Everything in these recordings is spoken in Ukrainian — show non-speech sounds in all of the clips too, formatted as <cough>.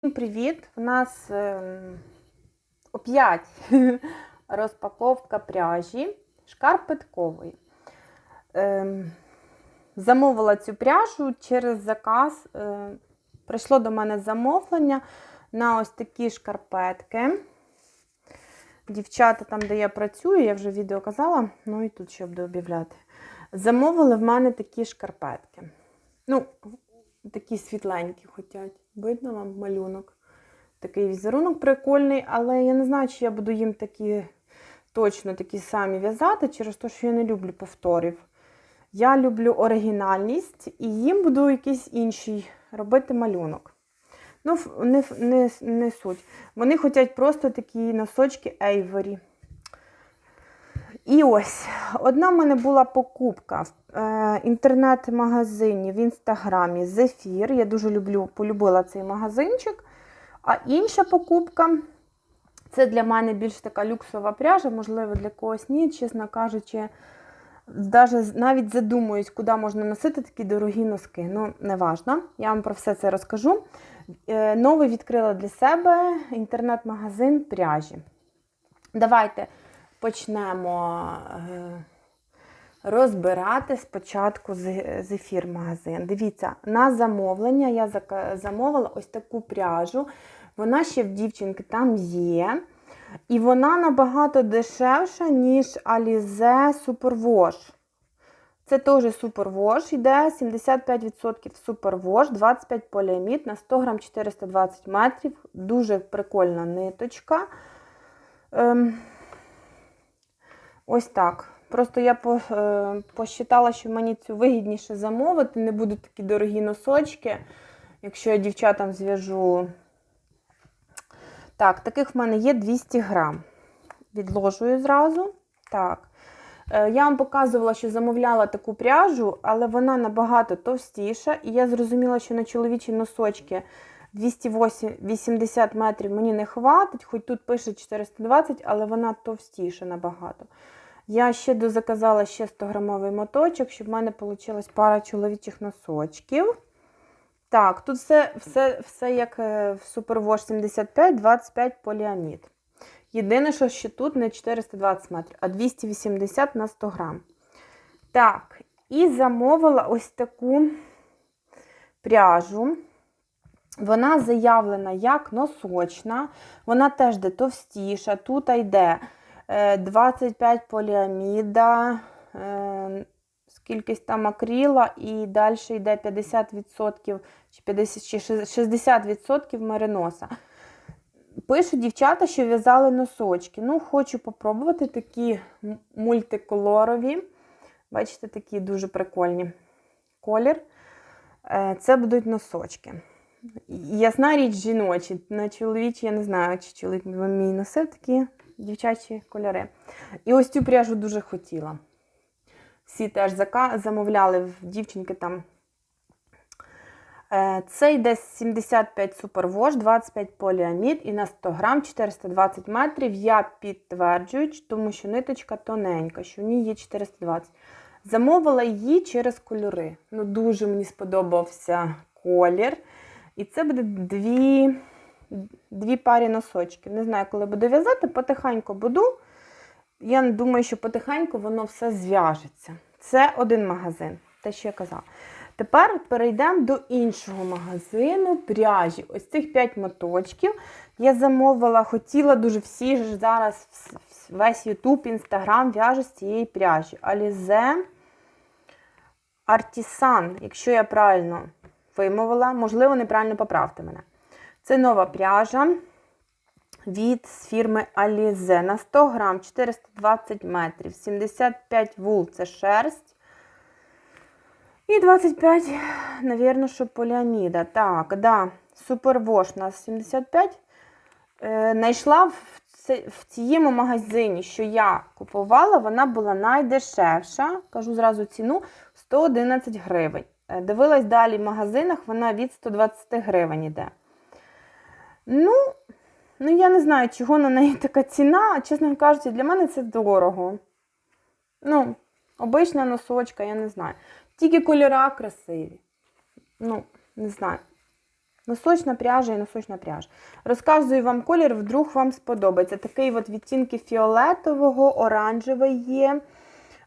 Всім привіт! У нас ем, опять <laughs> розпаковка пряжі шкарпеткової. Ем, замовила цю пряжу через заказ. Е, прийшло до мене замовлення на ось такі шкарпетки. Дівчата, там, де я працюю, я вже відео казала, ну і тут ще буду об'являти. Замовили в мене такі шкарпетки. Ну, такі світленькі хотять. Видно вам малюнок? Такий візерунок прикольний, але я не знаю, чи я буду їм такі точно такі самі в'язати, через те, що я не люблю повторів. Я люблю оригінальність і їм буду якийсь інший робити малюнок. Ну, не, не, не суть. Вони хочуть просто такі носочки Ейворі. І ось, одна в мене була покупка в е, інтернет-магазині в інстаграмі Зефір. Я дуже люблю, полюбила цей магазинчик. А інша покупка це для мене більш така люксова пряжа, можливо, для когось ні, чесно кажучи, навіть задумуюсь, куди можна носити такі дорогі носки. Ну, не важно, я вам про все це розкажу. Е, новий відкрила для себе інтернет-магазин пряжі. Давайте почнемо е, розбирати спочатку зефір магазин. Дивіться, на замовлення я замовила ось таку пряжу. Вона ще в дівчинки там є. І вона набагато дешевша, ніж Alize Superwash. Це теж Superwash, йде 75% Superwash, 25 поліамід на 100 грам 420 метрів. Дуже прикольна ниточка. Ем, Ось так. Просто я е, посчитала, що мені цю вигідніше замовити. Не будуть такі дорогі носочки. Якщо я дівчатам зв'яжу. Так, таких в мене є 200 грам. Відложую зразу. Так. Е, я вам показувала, що замовляла таку пряжу, але вона набагато товстіша. І я зрозуміла, що на чоловічі носочки 280 метрів мені не хватить, хоч тут пише 420, але вона товстіша набагато. Я ще дозаказала ще 100-грамовий моточок, щоб в мене вийшла пара чоловічих носочків. Так, тут все все, все як е, в Superwash 75, 25 поліамід. Єдине, що ще тут не 420 метрів, а 280 на 100 грам. Так, і замовила ось таку пряжу. Вона заявлена як носочна, вона теж де товстіша. Тут йде 25 е, поліаміда, е, скількись там акріла, і далі йде 50% чи 50, 60% мериноса. Пишуть дівчата, що в'язали носочки. Ну, хочу попробувати такі мультиколорові. Бачите, такі дуже прикольні колір. Е, це будуть носочки. Ясна річ жіночі. На чоловічі, я не знаю, чи чоловік мій носив такі дівчачі кольори. І ось цю пряжу дуже хотіла. Всі теж замовляли в дівчинки там. Це йде 75 Superwash, 25 поліамід і на 100 грам 420 метрів. Я підтверджую, тому що ниточка тоненька, що в ній є 420. Замовила її через кольори. Ну, Дуже мені сподобався колір. І це буде дві дві парі носочків. Не знаю, коли буду в'язати, потихеньку буду. Я думаю, що потихеньку воно все зв'яжеться. Це один магазин, те, що я казала. Тепер перейдемо до іншого магазину пряжі. Ось цих 5 моточків. Я замовила, хотіла дуже всі ж зараз весь YouTube, Instagram в'яже з цієї пряжі. Alize Artisan, якщо я правильно вимовила, можливо, неправильно поправте мене. Це нова пряжа від фірми Alize. На 100 грам 420 метрів, 75 вул це шерсть. І 25, навірно, що поліаміда. Так, да, супервош у нас 75. Е, Найшла в, в цьому магазині, що я купувала, вона була найдешевша. Кажу зразу ціну 111 гривень. Е, дивилась далі в магазинах, вона від 120 гривень йде. Ну, ну, я не знаю, чого на неї така ціна. Чесно кажучи, для мене це дорого. Ну, обична носочка, я не знаю. Тільки кольора красиві. Ну, не знаю. Носочна пряжа і носочна пряжа. Розказую вам колір, вдруг вам сподобається. Такий от відтінки фіолетового, оранжевий є,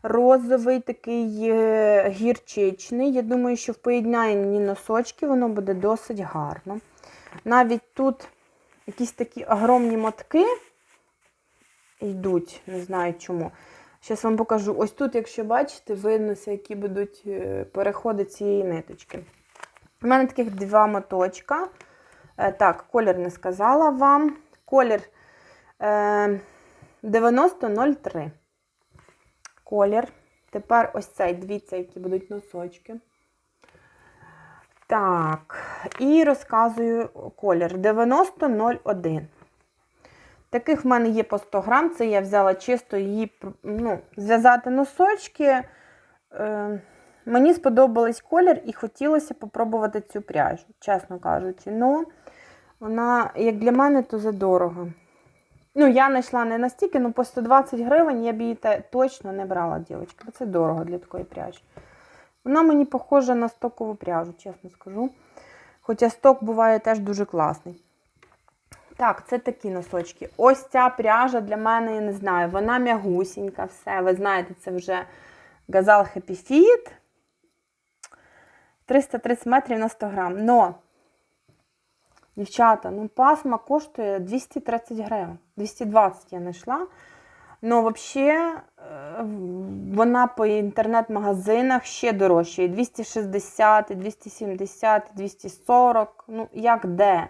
розовий, такий е, гірчичний. Я думаю, що в поєднанні носочки воно буде досить гарно. Навіть тут якісь такі огромні мотки йдуть, не знаю чому. Зараз вам покажу. Ось тут, якщо бачите, видно, які будуть е, переходи цієї ниточки. У мене таких два моточка. Е, Так, колір не сказала вам. Колір е, 9003. Колір. Тепер ось цей, дивіться, які будуть носочки. Так, і розказую колір 9001. Таких в мене є по 100 грам. Це я взяла чисто її ну, зв'язати носочки. Е, мені сподобались колір і хотілося попробувати цю пряжу, чесно кажучи. Ну, вона, як для мене, то задорого. Ну, я знайшла не настільки, ну по 120 гривень я б її точно не брала, дівчатки, бо це дорого для такої пряжі. Вона мені похожа на стокову пряжу, чесно скажу. Хоча сток буває теж дуже класний. Так, це такі носочки. Ось ця пряжа для мене, я не знаю, вона м'ягусінька, все. Ви знаєте, це вже газал Happy Fit. 330 метрів на 100 грам. Но, дівчата, ну пасма коштує 230 гривень. 220 я знайшла. Ну, взагалі, вона по інтернет-магазинах ще дорожча. І 260, 270, 240. Ну, як де?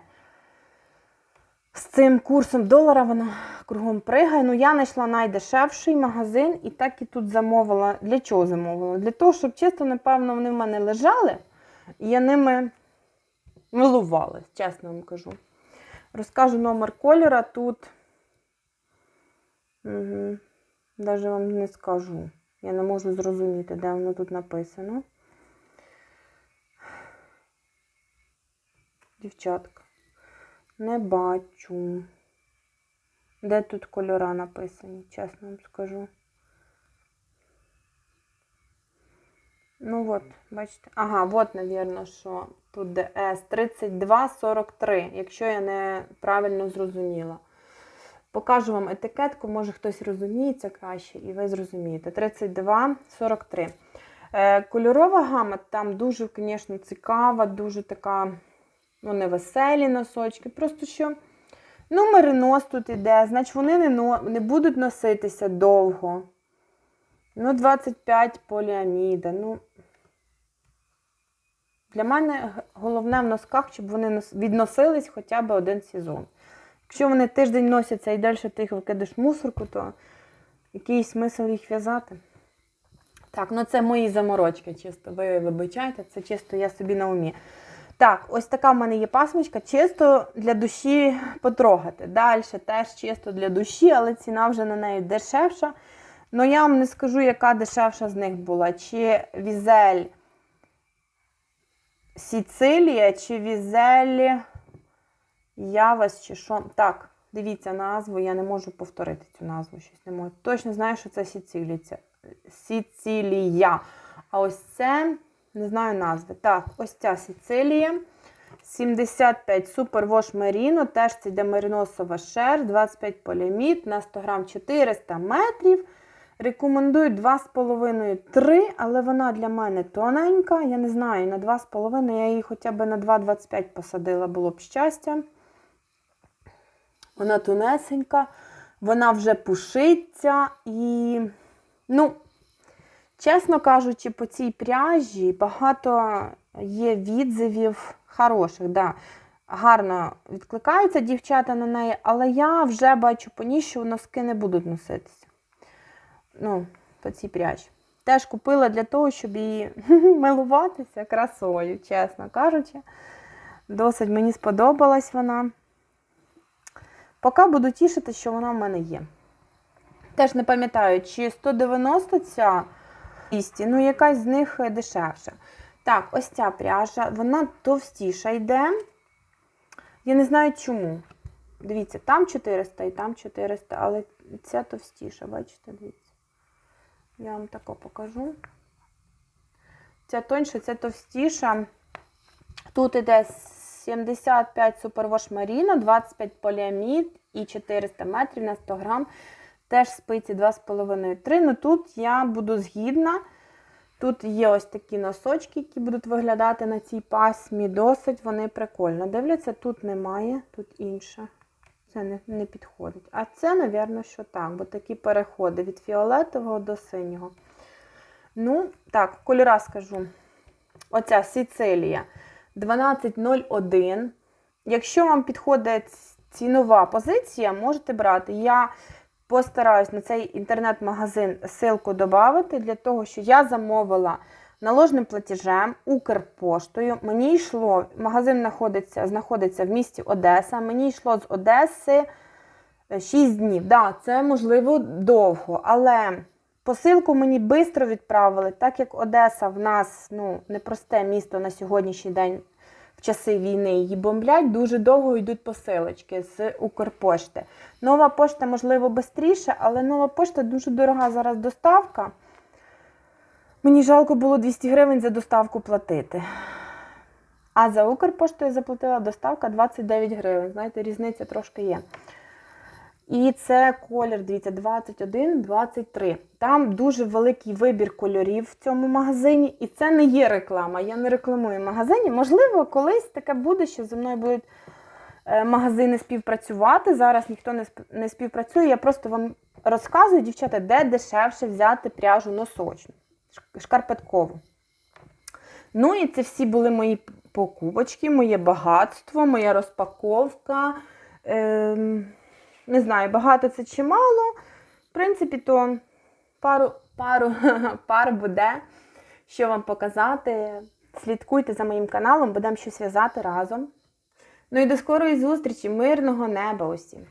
З цим курсом долара вона кругом пригає. Ну, я знайшла найдешевший магазин і так і тут замовила. Для чого замовила? Для того, щоб чисто, напевно, вони в мене лежали, і я ними милувалась, чесно вам кажу. Розкажу номер кольора тут. Угу. Даже вам не скажу. Я не можу зрозуміти, де воно тут написано. Дівчатка. Не бачу. Де тут кольора написані, чесно вам скажу. Ну от, бачите. Ага, от, навірно, що тут ДС 3243, якщо я не правильно зрозуміла. Покажу вам етикетку, може хтось розуміється краще, і ви зрозумієте. 32,43. Е, кольорова гама там дуже, звісно, цікава, дуже така, ну, не веселі носочки. Просто що ну, меринос тут іде, значить вони не, не будуть носитися довго. Ну, 25 поліаміда. Ну, для мене головне в носках, щоб вони відносились хоча б один сезон. Якщо вони тиждень носяться і далі ти їх викидаєш в мусорку, то який смисл їх в'язати? Так, ну це мої заморочки, чисто. Ви вибачайте, це чисто я собі на умі. Так, ось така в мене є пасмочка, чисто для душі потрогати. Далі теж чисто для душі, але ціна вже на неї дешевша. Ну я вам не скажу, яка дешевша з них була. Чи візель Сіцилія, чи візель Явас, чи що. Так, дивіться назву, я не можу повторити цю назву. Щось не можу. Точно знаю, що це Сіцилія. Сіцилія. А ось це, не знаю назви. Так, ось ця Сіцилія. 75 Супер Вош Меріно, теж це йде мериносова шер, 25 поліамід, на 100 грам 400 метрів. Рекомендую 2,5-3, але вона для мене тоненька. Я не знаю, на 2,5 я її хоча б на 2,25 посадила, було б щастя. Вона тонесенька, вона вже пушиться і, ну, чесно кажучи, по цій пряжі багато є відзивів хороших. Да. Гарно відкликаються дівчата на неї, але я вже бачу по ній, що носки не будуть носитися. Ну, по цій пряжі. Теж купила для того, щоб її <laughs> милуватися красою, чесно кажучи. Досить мені сподобалась вона. Поки буду тішити, що вона в мене є. Теж не пам'ятаю, чи 190 ця 200, ну якась з них дешевша. Так, ось ця пряжа, вона товстіша йде. Я не знаю чому. Дивіться, там 400 і там 400, але ця товстіша, бачите, дивіться. Я вам тако покажу. Ця тоньша, ця товстіша. Тут іде 75 супервош Маріно, 25 поліамід і 400 метрів на 100 грам. Теж спиці 2,5-3. Ну тут я буду згідна. Тут є ось такі носочки, які будуть виглядати на цій пасмі. Досить вони прикольно. Дивляться, тут немає, тут інше. Це не, не підходить. А це, напевно, що так, бо такі переходи від фіолетового до синього. Ну, так, кольора скажу. Оця Сицилія 1201. Якщо вам підходить цінова позиція, можете брати. Я постараюсь на цей інтернет-магазин ссылку додати, для того, що я замовила наложним платежем Укрпоштою. Мені йшло, магазин знаходиться, знаходиться в місті Одеса. Мені йшло з Одеси 6 днів. Да, це можливо довго, але посилку мені швидко відправили, так як Одеса в нас ну, непросте місто на сьогоднішній день. Часи війни її бомблять, дуже довго йдуть посилочки з Укрпошти. Нова пошта, можливо, швидше, але нова пошта дуже дорога зараз доставка. Мені жалко було 200 гривень за доставку платити. А за Укрпоштою заплатила доставка 29 гривень. Знаєте, різниця трошки є. І це колір, дивіться, 21, 23. Там дуже великий вибір кольорів в цьому магазині. І це не є реклама. Я не рекламую магазині. Можливо, колись таке буде, що зі мною будуть е, магазини співпрацювати. Зараз ніхто не співпрацює. Я просто вам розказую, дівчата, де дешевше взяти пряжу носочну, шкарпеткову. Ну і це всі були мої покупочки, моє багатство, моя розпаковка. Ем, не знаю, багато це чи мало. В принципі, то пару, пару <laughs> пар буде, що вам показати. Слідкуйте за моїм каналом, будемо щось в'язати разом. Ну і до скорої зустрічі, мирного неба усім!